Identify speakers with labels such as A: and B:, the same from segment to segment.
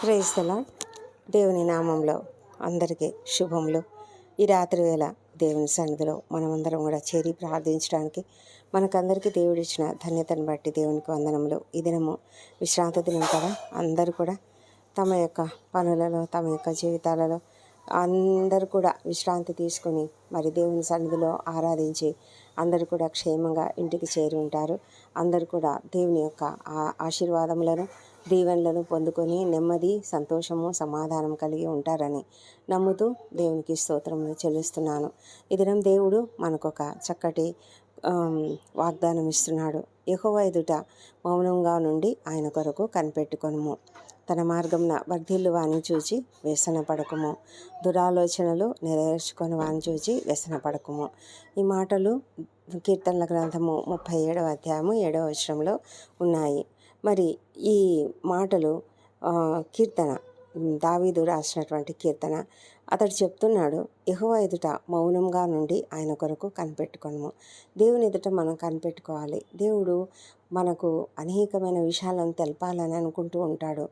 A: క్రైస్తల దేవుని నామంలో అందరికీ శుభములు. ఈ రాత్రి వేళ దేవుని సన్నిధిలో మనమందరం కూడా చేరి ప్రార్థించడానికి మనకందరికీ దేవుడు ఇచ్చిన ధన్యతను బట్టి దేవునికి వందనములు. ఈ దినము విశ్రాంతి దినం కదా. అందరూ కూడా తమ యొక్క పనులలో తమ యొక్క జీవితాలలో అందరూ కూడా విశ్రాంతి తీసుకొని మరి దేవుని సన్నిధిలో ఆరాధించి అందరూ కూడా క్షేమంగా ఇంటికి చేరి ఉంటారు. అందరూ కూడా దేవుని యొక్క ఆ- ఆశీర్వాదములను దీవెనలను పొందుకొని నెమ్మది సంతోషము సమాధానం కలిగి ఉంటారని నమ్ముతూ దేవునికి స్తోత్రములు చెల్లిస్తున్నాను. ఈ దేవుడు మనకొక చక్కటి వాగ్దానం ఇస్తున్నాడు. ఎహోవ ఎదుట మౌనంగా నుండి ఆయన కొరకు కనిపెట్టుకొనుము. తన మార్గంన వర్ధిల్లు వాని చూచి వ్యసన పడకము దురాలోచనలు నెరవేర్చుకొని వాని చూచి వ్యసన పడకము ఈ మాటలు కీర్తనల గ్రంథము ముప్పై ఏడవ అధ్యాయము ఏడవ వచనంలో ఉన్నాయి. మరి ఈ మాటలు కీర్తన దావీదు రాసినటువంటి కీర్తన అతడు చెప్తున్నాడు ఎహువ ఎదుట మౌనంగా నుండి ఆయన కొరకు కనిపెట్టుకోను దేవుని ఎదుట మనం కనిపెట్టుకోవాలి. దేవుడు మనకు అనేకమైన విషయాలను తెలపాలని అనుకుంటూ ఉంటాడు.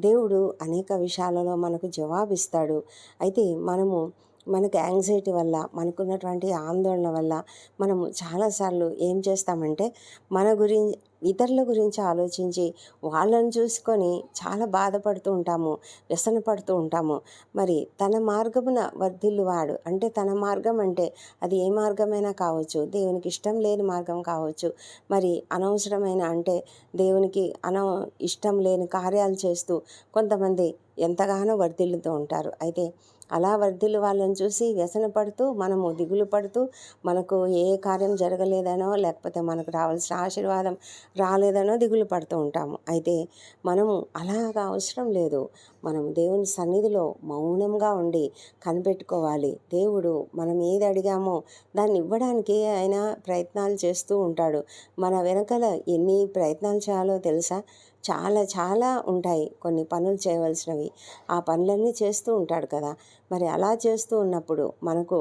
A: దేవుడు అనేక విషయాలలో మనకు జవాబిస్తాడు. అయితే మనము మనకు యాంగ్జైటీ వల్ల మనకున్నటువంటి ఆందోళన వల్ల మనము చాలాసార్లు ఏం చేస్తామంటే మన గురించి ఇతరుల గురించి ఆలోచించి వాళ్ళని చూసుకొని చాలా బాధపడుతూ ఉంటాము వ్యసన పడుతూ ఉంటాము. మరి తన మార్గమున వర్ధిల్లువాడు అంటే తన మార్గం అంటే అది ఏ మార్గమైనా కావచ్చు దేవునికి ఇష్టం లేని మార్గం కావచ్చు. మరి అనవసరమైన అంటే దేవునికి అన ఇష్టం లేని కార్యాలు చేస్తూ కొంతమంది ఎంతగానో వర్ధిల్లుతూ ఉంటారు. అయితే అలా వర్ధిల్లు వాళ్ళని చూసి వ్యసన పడుతూ మనము దిగులు పడుతూ మనకు ఏ కార్యం జరగలేదనో లేకపోతే మనకు రావాల్సిన ఆశీర్వాదం రాలేదనో దిగులు పడుతూ ఉంటాము. అయితే మనము అలాగా అవసరం లేదు. మనం దేవుని సన్నిధిలో మౌనంగా ఉండి కనిపెట్టుకోవాలి. దేవుడు మనం ఏది అడిగామో దాన్ని ఇవ్వడానికి ఆయన ప్రయత్నాలు చేస్తూ ఉంటాడు. మన వెనకల ఎన్ని ప్రయత్నాలు చేయాలో తెలుసా? చాలా చాలా ఉంటాయి కొన్ని పనులు చేయవలసినవి. ఆ పనులన్నీ చేస్తూ ఉంటాడు కదా! మరి అలా చేస్తూ ఉన్నప్పుడు మనకు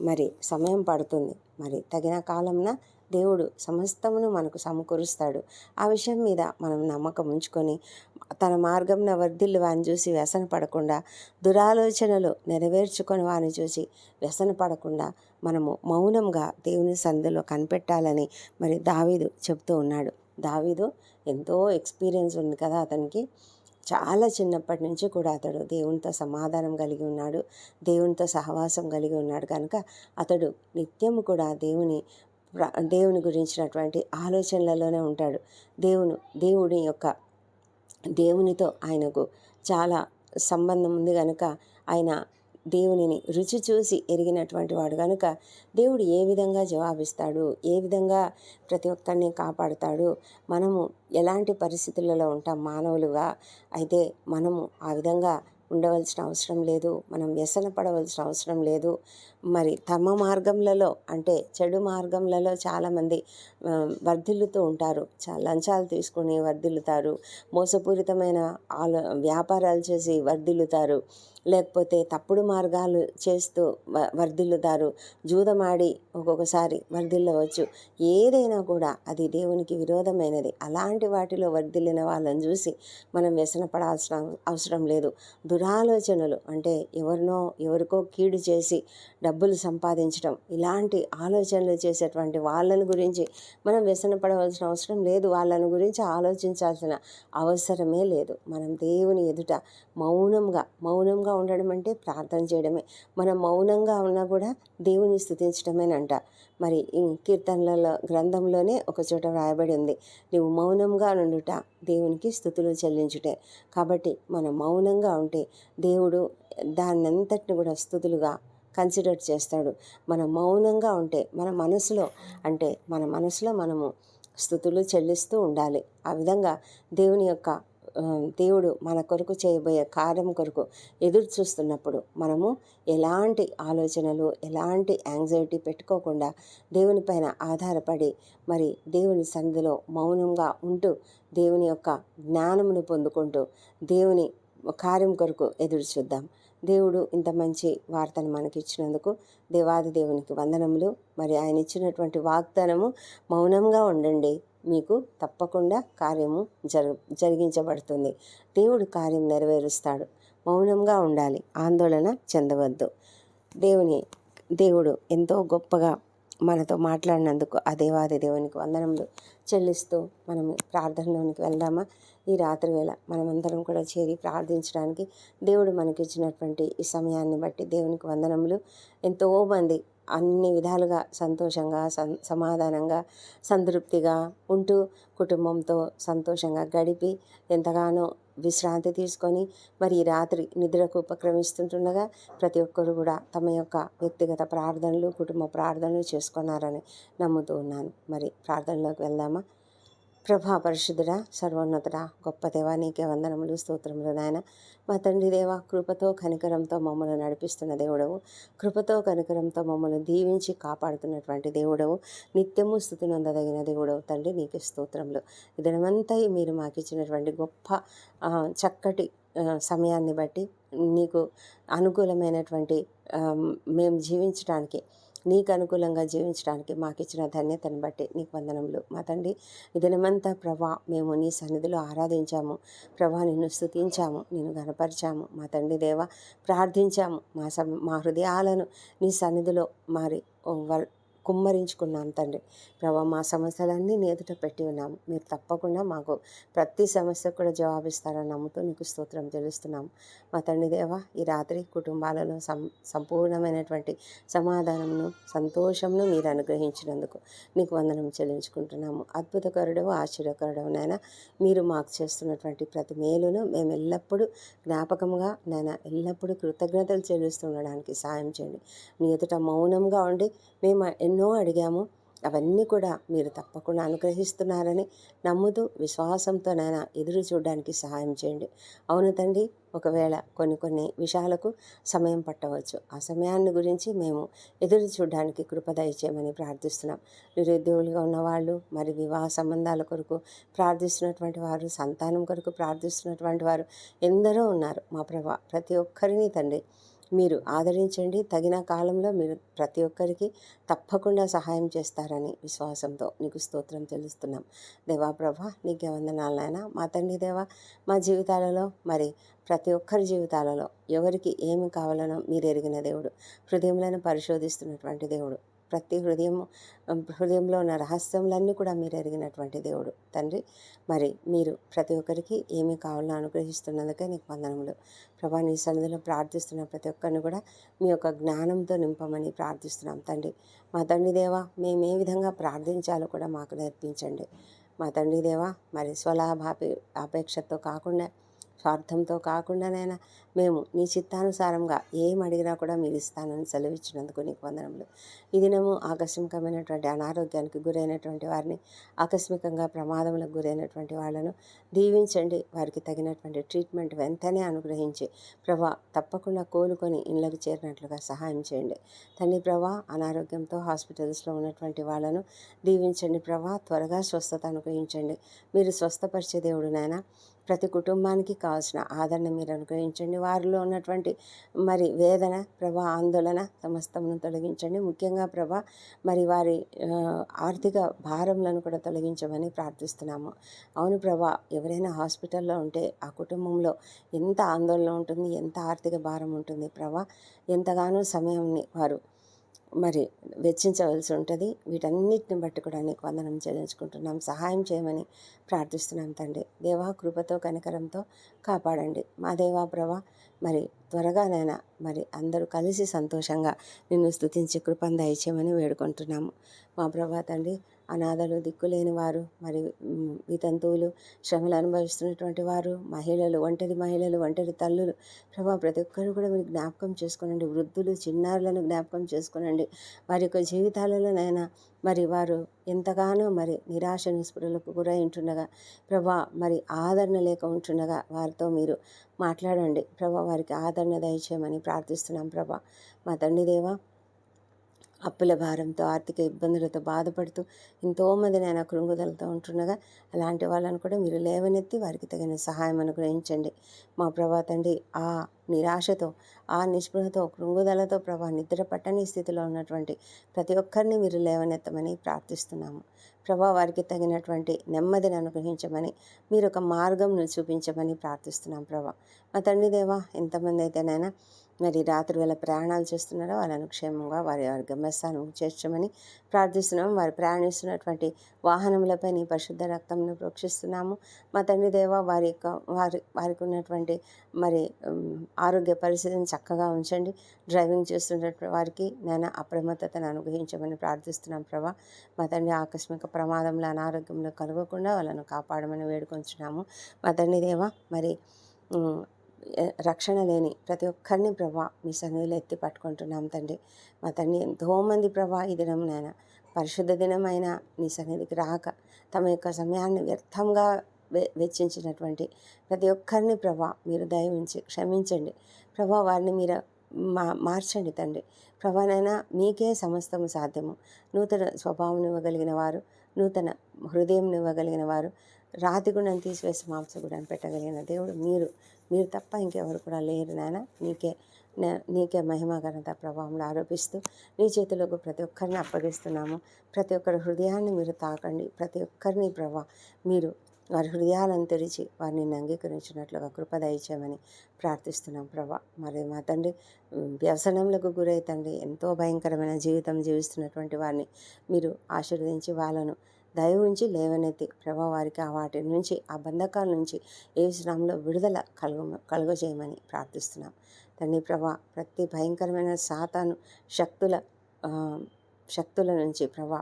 A: మరి సమయం పడుతుంది. మరి తగిన కాలంన దేవుడు సమస్తమును మనకు సమకూరుస్తాడు. ఆ విషయం మీద మనం నమ్మకం ఉంచుకొని తన మార్గంన వర్ధిల్లు వాని చూసి వ్యసన పడకుండా దురాలోచనలు నెరవేర్చుకొని వాని చూసి వ్యసన పడకుండా మనము మౌనంగా దేవుని సందులో కనిపెట్టాలని మరి దావీదు చెప్తూ ఉన్నాడు. దావీదు ఎంతో ఎక్స్పీరియన్స్ ఉంది కదా అతనికి. చాలా చిన్నప్పటి నుంచి కూడా అతడు దేవునితో సమాధానం కలిగి ఉన్నాడు దేవునితో సహవాసం కలిగి ఉన్నాడు. కనుక అతడు నిత్యము కూడా దేవుని దేవుని గురించినటువంటి ఆలోచనలలోనే ఉంటాడు. దేవును దేవుని యొక్క దేవునితో ఆయనకు చాలా సంబంధం ఉంది. కనుక ఆయన దేవునిని రుచి చూసి ఎరిగినటువంటి వాడు. కనుక దేవుడు ఏ విధంగా జవాబిస్తాడు? ఏ విధంగా ప్రతి ఒక్కరిని కాపాడుతాడు? మనము ఎలాంటి పరిస్థితులలో ఉంటాం మానవులుగా? అయితే మనము ఆ విధంగా ఉండవలసిన అవసరం లేదు. మనం వ్యసన పడవలసిన అవసరం లేదు. మరి తమ మార్గంలలో అంటే చెడు మార్గంలలో చాలామంది వర్ధిల్లుతూ ఉంటారు. చా లంచాలు తీసుకుని వర్ధిల్లుతారు. మోసపూరితమైన ఆలో వ్యాపారాలు చేసి వర్ధిల్లుతారు. లేకపోతే తప్పుడు మార్గాలు చేస్తూ వ- వర్ధిల్లుతారు. జూదమాడి ఒక్కొక్కసారి వర్ధిల్లవచ్చు. ఏదైనా కూడా అది దేవునికి విరోధమైనది. అలాంటి వాటిలో వర్ధిల్లిన వాళ్ళని చూసి మనం వ్యసన పడాల్సిన అవసరం లేదు. దురాలోచనలు అంటే ఎవరినో ఎవరికో కీడు చేసి డబ్బులు సంపాదించడం ఇలాంటి ఆలోచనలు చేసేటువంటి వాళ్ళని గురించి మనం వ్యసన పడవలసిన అవసరం లేదు. వాళ్ళని గురించి ఆలోచించాల్సిన అవసరమే లేదు. మనం దేవుని ఎదుట మౌనంగా మౌనంగా ఉండడం అంటే ప్రార్థన చేయడమే. మనం మౌనంగా ఉన్నా కూడా దేవుని స్థుతించడమేనంట. మరి ఈ కీర్తనలలో గ్రంథంలోనే ఒక చోట వ్రాయబడి ఉంది. నువ్వు మౌనంగా నుండుట దేవునికి స్థుతులు చెల్లించుటే. కాబట్టి మనం మౌనంగా ఉంటే దేవుడు దాన్నంతటిని కూడా స్థుతులుగా కన్సిడర్ చేస్తాడు. మనం మౌనంగా ఉంటే మన మనసులో అంటే మన మనసులో మనము స్థుతులు చెల్లిస్తూ ఉండాలి. ఆ విధంగా దేవుని యొక్క దేవుడు మన కొరకు చేయబోయే కార్యం కొరకు ఎదురు చూస్తున్నప్పుడు మనము ఎలాంటి ఆలోచనలు ఎలాంటి యాంగ్జైటీ పెట్టుకోకుండా దేవుని పైన ఆధారపడి మరి దేవుని సన్నిధిలో మౌనంగా ఉంటూ దేవుని యొక్క జ్ఞానమును పొందుకుంటూ దేవుని కార్యం కొరకు ఎదురు చూద్దాం. దేవుడు ఇంత మంచి వార్తను మనకిచ్చినందుకు దేవాది దేవునికి వందనములు. మరి ఆయన ఇచ్చినటువంటి వాగ్దానము మౌనంగా ఉండండి. మీకు తప్పకుండా కార్యము జరు జరిగించబడుతుంది. దేవుడు కార్యం నెరవేరుస్తాడు. మౌనంగా ఉండాలి. ఆందోళన చెందవద్దు. దేవుని దేవుడు ఎంతో గొప్పగా మనతో మాట్లాడినందుకు ఆ దేవాది దేవునికి వందనములు చెల్లిస్తూ మనం ప్రార్థనలోనికి వెళ్దామా? ఈ రాత్రి వేళ మనమందరం కూడా చేరి ప్రార్థించడానికి దేవుడు మనకిచ్చినటువంటి ఈ సమయాన్ని బట్టి దేవునికి వందనములు. ఎంతోమంది అన్ని విధాలుగా సంతోషంగా సం సమాధానంగా సంతృప్తిగా ఉంటూ కుటుంబంతో సంతోషంగా గడిపి ఎంతగానో విశ్రాంతి తీసుకొని మరి రాత్రి నిద్రకు ఉపక్రమిస్తుంటుండగా ప్రతి ఒక్కరు కూడా తమ యొక్క వ్యక్తిగత ప్రార్థనలు కుటుంబ ప్రార్థనలు చేసుకున్నారని నమ్ముతూ ఉన్నాను. మరి ప్రార్థనలోకి వెళ్దామా? ప్రభా పరిశుద్ధుడా సర్వోన్నతుడా గొప్ప దేవా నీకే వందనములు స్తోత్రములు నాయన. మా తండ్రి దేవ కృపతో కనికరంతో మమ్మల్ని నడిపిస్తున్న దేవుడవు. కృపతో కనికరంతో మమ్మల్ని దీవించి కాపాడుతున్నటువంటి దేవుడవు. నిత్యము స్థుతి నొందదగిన దేవుడవు తండ్రి నీకు స్తోత్రములు. ఇదనమంతా మీరు మాకు ఇచ్చినటువంటి గొప్ప చక్కటి సమయాన్ని బట్టి నీకు అనుకూలమైనటువంటి మేము జీవించడానికి నీకు అనుకూలంగా జీవించడానికి మాకు ఇచ్చిన ధన్యతను బట్టి నీకు వందనములు. మా తండ్రి దినమంతా ప్రభా మేము నీ సన్నిధిలో ఆరాధించాము. ప్రభా నిన్ను స్థుతించాము నిన్ను గనపరిచాము మా తండ్రి దేవ ప్రార్థించాము. మా సమ మా హృదయాలను నీ సన్నిధిలో మరి వర్- కుమ్మరించుకున్నాం తండ్రి. ప్రభా మా సమస్యలన్నీ నీ ఎదుట పెట్టి ఉన్నాము మీరు తప్పకుండా మాకు ప్రతి సమస్యకు కూడా జవాబిస్తారని నమ్ముతూ నీకు స్తోత్రం తెలుస్తున్నాము మా తండ్రి దేవ ఈ రాత్రి కుటుంబాలలో సం సంపూర్ణమైనటువంటి సమాధానమును సంతోషమును మీరు అనుగ్రహించినందుకు నీకు వందనం చెల్లించుకుంటున్నాము. అద్భుతకరుడవు ఆశ్చర్యకరుడవు నాయన. మీరు మాకు చేస్తున్నటువంటి ప్రతి మేలును మేము ఎల్లప్పుడూ జ్ఞాపకంగా నాయన ఎల్లప్పుడూ కృతజ్ఞతలు చెల్లిస్తుండడానికి సాయం చేయండి. మీ ఎదుట మౌనంగా ఉండి మేము ఎన్నో ఎన్నో అడిగాము. అవన్నీ కూడా మీరు తప్పకుండా అనుగ్రహిస్తున్నారని నమ్ముతూ విశ్వాసంతో నాయన ఎదురు చూడడానికి సహాయం చేయండి. అవును తండ్రి ఒకవేళ కొన్ని కొన్ని విషయాలకు సమయం పట్టవచ్చు. ఆ సమయాన్ని గురించి మేము ఎదురు చూడడానికి కృపదయచేయమని ప్రార్థిస్తున్నాం. నిరుద్యోగులుగా ఉన్నవాళ్ళు మరి వివాహ సంబంధాల కొరకు ప్రార్థిస్తున్నటువంటి వారు సంతానం కొరకు ప్రార్థిస్తున్నటువంటి వారు ఎందరో ఉన్నారు మా ప్రభా. ప్రతి ఒక్కరిని తండ్రి మీరు ఆదరించండి. తగిన కాలంలో మీరు ప్రతి ఒక్కరికి తప్పకుండా సహాయం చేస్తారని విశ్వాసంతో నీకు స్తోత్రం తెలుస్తున్నాం. దేవా ప్రభా నీకే వందనాలైనా మా తండ్రి దేవా మా జీవితాలలో మరి ప్రతి ఒక్కరి జీవితాలలో ఎవరికి ఏమి కావాలనో మీరు ఎరిగిన దేవుడు. హృదయములను పరిశోధిస్తున్నటువంటి దేవుడు. ప్రతి హృదయం హృదయంలో ఉన్న రహస్యములన్నీ కూడా మీరు ఎరిగినటువంటి దేవుడు. తండ్రి మరి మీరు ప్రతి ఒక్కరికి ఏమి కావాలో అనుగ్రహిస్తున్నందుకే నీకు వందనములు. ప్రభా నీ సన్నిధిలో ప్రార్థిస్తున్న ప్రతి ఒక్కరిని కూడా మీ యొక్క జ్ఞానంతో నింపమని ప్రార్థిస్తున్నాం. తండ్రి మా తండ్రి దేవా మేము ఏ విధంగా ప్రార్థించాలో కూడా మాకు నేర్పించండి. మా తండ్రి దేవా మరి స్వలాభాపే అపేక్షతో కాకుండా స్వార్థంతో కాకుండానైనా మేము నీ చిత్తానుసారంగా ఏం అడిగినా కూడా మీరు ఇస్తానని సెలవిచ్చినందుకు నీకు వందనములు. ఈ దినము ఆకస్మికమైనటువంటి అనారోగ్యానికి గురైనటువంటి వారిని ఆకస్మికంగా ప్రమాదములకు గురైనటువంటి వాళ్ళను దీవించండి. వారికి తగినటువంటి ట్రీట్మెంట్ వెంటనే అనుగ్రహించి ప్రభా తప్పకుండా కోలుకొని ఇళ్ళకు చేరినట్లుగా సహాయం చేయండి. తండ్రి ప్రభా అనారోగ్యంతో హాస్పిటల్స్లో ఉన్నటువంటి వాళ్ళను దీవించండి. ప్రభా త్వరగా స్వస్థత అనుగ్రహించండి. మీరు స్వస్థపరిచే దేవుడు నాయన. ప్రతి కుటుంబానికి కావాల్సిన ఆదరణ మీరు అనుగ్రహించండి. వారిలో ఉన్నటువంటి మరి వేదన ప్రభా ఆందోళన సమస్తమును తొలగించండి. ముఖ్యంగా ప్రభా మరి వారి ఆర్థిక భారములను కూడా తొలగించమని ప్రార్థిస్తున్నాము. అవును ప్రభా ఎవరైనా హాస్పిటల్లో ఉంటే ఆ కుటుంబంలో ఎంత ఆందోళన ఉంటుంది ఎంత ఆర్థిక భారం ఉంటుంది ప్రభా ఎంతగానో సమయంని వారు మరి వెచ్చించవలసి ఉంటుంది. వీటన్నిటిని బట్టి కూడా నీకు వందనం చెల్లించుకుంటున్నాం. సహాయం చేయమని ప్రార్థిస్తున్నాం తండ్రి. దేవా కృపతో కనికరంతో కాపాడండి. మా దేవా ప్రభ మరి త్వరగానైనా మరి అందరూ కలిసి సంతోషంగా నిన్ను స్తుతించి కృపను దయచేయమని వేడుకుంటున్నాము. మా ప్రభా తండ్రి అనాథలు దిక్కులేని వారు మరి వితంతువులు శ్రమలు అనుభవిస్తున్నటువంటి వారు మహిళలు ఒంటరి మహిళలు ఒంటరి తల్లులు. ప్రభా ప్రతి ఒక్కరు కూడా మీరు జ్ఞాపకం చేసుకోనండి. వృద్ధులు చిన్నారులను జ్ఞాపకం చేసుకోనండి. వారి యొక్క జీవితాలలోనైనా మరి వారు ఎంతగానో మరి నిరాశ నిస్పృహలకు గురై ఉంటుండగా ప్రభా మరి ఆదరణ లేక ఉంటుండగా వారితో మీరు మాట్లాడండి. ప్రభా వారికి ఆదరణ దయచేయమని ప్రార్థిస్తున్నాం. ప్రభా మా తండ్రి దేవా అప్పుల భారంతో ఆర్థిక ఇబ్బందులతో బాధపడుతూ ఎంతోమంది నేను కృంగుదలతో ఉంటుండగా అలాంటి వాళ్ళని కూడా మీరు లేవనెత్తి వారికి తగిన సహాయం అనుగ్రహించండి. మా ప్రభా తండ్రి ఆ నిరాశతో ఆ నిస్పృహతో కృంగుదలతో ప్రభా నిద్ర పట్టని స్థితిలో ఉన్నటువంటి ప్రతి ఒక్కరిని మీరు లేవనెత్తమని ప్రార్థిస్తున్నాము. ప్రభా వారికి తగినటువంటి నెమ్మదిని అనుగ్రహించమని మీరు ఒక మార్గంను చూపించమని ప్రార్థిస్తున్నాం ప్రభా. మా తండ్రి దేవా ఎంతమంది అయితేనైనా మరి రాత్రి వేళ ప్రయాణాలు చేస్తున్నారో వాళ్ళను క్షేమంగా వారి వారి గమ్యస్థానం చేర్చమని ప్రార్థిస్తున్నాము వారు ప్రయాణిస్తున్నటువంటి వాహనములపై నీ పరిశుద్ధ రక్తంను ప్రోక్షిస్తున్నాము. మా తండ్రి దేవ వారి యొక్క వారి వారికి ఉన్నటువంటి మరి ఆరోగ్య పరిస్థితిని చక్కగా ఉంచండి. డ్రైవింగ్ చేస్తున్నటువంటి వారికి నేను అప్రమత్తతను అనుగ్రహించమని ప్రార్థిస్తున్నాం ప్రభా. మా తండ్రి ఆకస్మిక ప్రమాదంలో అనారోగ్యంలో కలగకుండా వాళ్ళను కాపాడమని వేడుకొంచున్నాము. మా తండ్రి దేవ మరి రక్షణ లేని ప్రతి ఒక్కరిని ప్రభా మీ సన్నిధిలో ఎత్తి పట్టుకుంటున్నాం తండ్రి. మా తండ్రి ఎంతోమంది ప్రభా ఈ దినం నాయన. పరిశుద్ధ దినమైన నీ సన్నిధికి రాక తమ యొక్క సమయాన్ని వ్యర్థంగా వె వెచ్చించినటువంటి ప్రతి ఒక్కరిని ప్రభా మీరు దయవించి క్షమించండి. ప్రభా వారిని మీరు మా మార్చండి తండ్రి. ప్రభానైనా మీకే సమస్తము సాధ్యము. నూతన స్వభావం ఇవ్వగలిగిన వారు నూతన హృదయం ఇవ్వగలిగిన వారు రాతి గుణం తీసివేసి మాంస గుణాన్ని పెట్టగలిగిన దేవుడు మీరు. మీరు తప్ప ఇంకెవరు కూడా లేరు నాయన నీకే నీకే మహిమ ఘనత ప్రభావంలో ఆరోపిస్తూ నీ చేతులకు ప్రతి ఒక్కరిని అప్పగిస్తున్నాము. ప్రతి ఒక్కరి హృదయాన్ని మీరు తాకండి. ప్రతి ఒక్కరిని ప్రభా మీరు వారి హృదయాలను తెరిచి వారిని అంగీకరించినట్లుగా కృప దయచేయమని ప్రార్థిస్తున్నాం ప్రభా. మరి మా తండ్రి వ్యసనములకు వ్యసనంలకు గురై తండ్రి ఎంతో భయంకరమైన జీవితం జీవిస్తున్నటువంటి వారిని మీరు ఆశీర్వదించి వాళ్ళను దయ ఉంచి లేవనెత్తి ప్రభా వారికి ఆ వాటి నుంచి ఆ బంధకాల నుంచి ఏ శ్రమంలో విడుదల కలుగ కలుగజేయమని ప్రార్థిస్తున్నాం. తండ్రి ప్రభా ప్రతి భయంకరమైన సాతాను శక్తుల శక్తుల నుంచి ప్రభా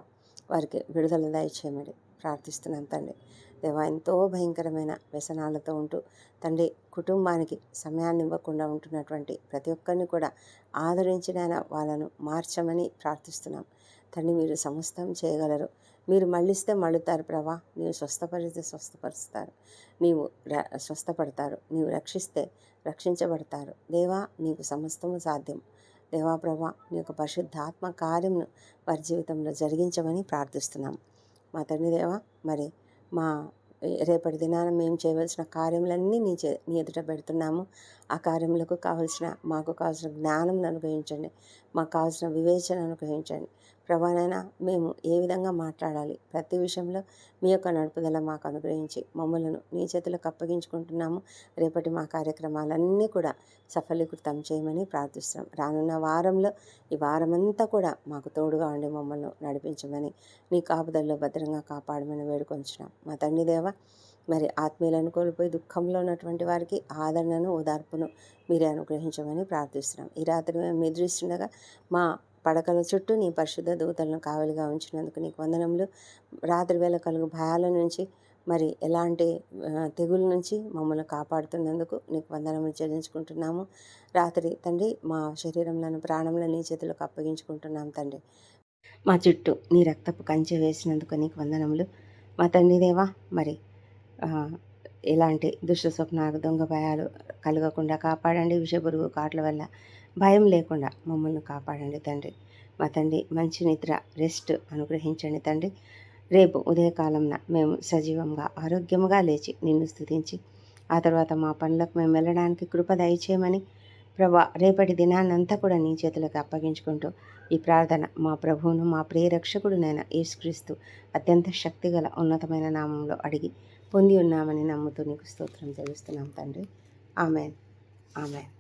A: వారికి విడుదల దయచేయమని ప్రార్థిస్తున్నాం తండ్రి. దేవా ఎంతో భయంకరమైన వ్యసనాలతో ఉంటూ తండ్రి కుటుంబానికి సమయాన్ని ఇవ్వకుండా ఉంటున్నటువంటి ప్రతి ఒక్కరిని కూడా ఆదరించిన వాళ్ళను మార్చమని ప్రార్థిస్తున్నాం. తండ్రి మీరు సమస్తం చేయగలరు. మీరు మళ్ళిస్తే మళ్ళుతారు ప్రభా. నీవు స్వస్థపరిస్తే స్వస్థపరుస్తారు. నీవు ర- స్వస్థపడతారు. నీవు రక్షిస్తే రక్షించబడతారు. దేవా నీకు సమస్తము సాధ్యం. దేవా ప్రభా నీ యొక్క పరిశుద్ధాత్మ కార్యంను వారి జీవితంలో జరిగించమని ప్రార్థిస్తున్నాం. మా తండ్రి దేవా మరి మా రేపటి దినాన మేము చేయవలసిన కార్యములన్నీ నీ చే నీ ఎదుట పెడుతున్నాము. ఆ కార్యములకు కావలసిన మాకు కావాల్సిన జ్ఞానం అనుగ్రహించండి. మాకు కావాల్సిన వివేచన అనుగ్రహించండి. ప్రభానైనా మేము ఏ విధంగా మాట్లాడాలి? ప్రతి విషయంలో మీ యొక్క నడుపుదల మాకు అనుగ్రహించి మమ్మలను నీ చేతులకు అప్పగించుకుంటున్నాము. రేపటి మా కార్యక్రమాలన్నీ కూడా సఫలీకృతం చేయమని ప్రార్థిస్తున్నాం. రానున్న వారంలో ఈ వారమంతా కూడా మాకు తోడుగా ఉండి మమ్మల్ని నడిపించమని నీ కాపుదల్లో భద్రంగా కాపాడమని వేడుకొంచున్నాం. మా తండ్రి దేవ మరి ఆత్మీయులను కోల్పోయి దుఃఖంలో ఉన్నటువంటి వారికి ఆదరణను ఓదార్పును మీరే అనుగ్రహించమని ప్రార్థిస్తున్నాం. ఈ రాత్రి మేము నిద్రిస్తుండగా మా పడకల చుట్టూ నీ పరిశుద్ధ దూతలను కావలిగా ఉంచినందుకు నీకు వందనములు. రాత్రి వేళ కలుగు భయాల నుంచి మరి ఎలాంటి తెగుల నుంచి మమ్మల్ని కాపాడుతున్నందుకు నీకు వందనములు చెల్లించుకుంటున్నాము. రాత్రి తండ్రి మా శరీరంలోని ప్రాణంలో నీ చేతులకు అప్పగించుకుంటున్నాం తండ్రి. మా చుట్టూ నీ రక్తపు కంచె వేసినందుకు నీకు వందనములు. మా తండ్రి దేవా మరి ఎలాంటి దుష్ట స్వప్నాలు దొంగ భయాలు కలగకుండా కాపాడండి. విషపురుగు కాట్ల వల్ల భయం లేకుండా మమ్మల్ని కాపాడండి తండ్రి. మా తండ్రి మంచి నిద్ర రెస్ట్ అనుగ్రహించండి తండ్రి. రేపు ఉదయకాలంన మేము సజీవంగా ఆరోగ్యముగా లేచి నిన్ను స్థుతించి ఆ తర్వాత మా పనులకు మేము వెళ్ళడానికి కృప దయచేయమని ప్రభా రేపటి దినాన్నంతా కూడా నీ చేతులకు అప్పగించుకుంటూ ఈ ప్రార్థన మా ప్రభువును మా ప్రియరక్షకుడునైన యేసుక్రీస్తు అత్యంత శక్తిగల ఉన్నతమైన నామంలో అడిగి పొంది ఉన్నామని నమ్ముతూ నీకు స్తోత్రం తెలుస్తున్నాం తండ్రి. ఆమెన్. ఆమెన్.